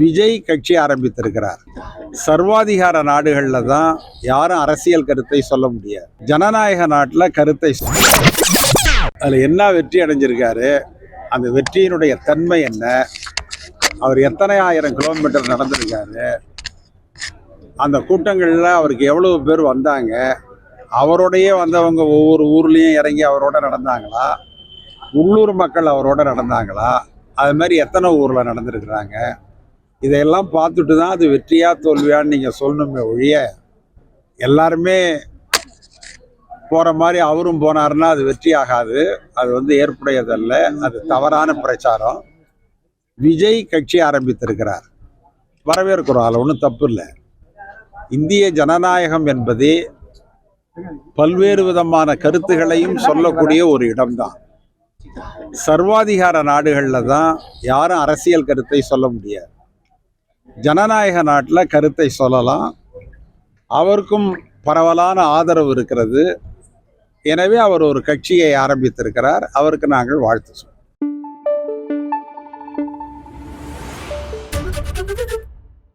விஜய் கட்சி ஆரம்பித்திருக்கிறார். சர்வாதிகார நாடுகளில் தான் யாரும் அரசியல் கருத்தை சொல்ல முடியாது. ஜனநாயக நாட்டில் கருத்தை அதில் என்ன வெற்றி அடைஞ்சிருக்காரு? அந்த வெற்றியினுடைய தன்மை என்ன? அவர் எத்தனை ஆயிரம் கிலோமீட்டர் நடந்திருக்காரு? அந்த கூட்டங்களில் அவருக்கு எவ்வளவு பேர் வந்தாங்க? அவரோடையே வந்தவங்க ஒவ்வொரு ஊர்லேயும் இறங்கி அவரோட நடந்தாங்களா? உள்ளூர் மக்கள் அவரோட நடந்தாங்களா? அது மாதிரி எத்தனை ஊரில் நடந்திருக்கிறாங்க? இதையெல்லாம் பார்த்துட்டு தான் அது வெற்றியா தோல்வியான்னு நீங்கள் சொல்லணுமே ஒழிய எல்லாருமே போகிற மாதிரி அவரும் போனாருன்னா அது வெற்றி ஆகாது. அது வந்து ஏற்புடையதல்ல. அது தவறான பிரச்சாரம். விஜய் கட்சி ஆரம்பித்திருக்கிறார். வரவேற்கிறோம். அதில் ஒன்றும் தப்பு இல்லை. இந்திய ஜனநாயகம் என்பது பல்வேறு விதமான கருத்துகளையும் சொல்லக்கூடிய ஒரு இடம்தான். சர்வாதிகார நாடுகளில் தான் யாரும் அரசியல் கருத்தை சொல்ல முடியாது. ஜனநாயக நாட்டில் கருத்தை சொல்லலாம். அவருக்கும் பரவலான ஆதரவு இருக்கிறது. எனவே அவர் ஒரு கட்சியை ஆரம்பித்திருக்கிறார். அவருக்கு நாங்கள் வாழ்த்து சொல்றோம்.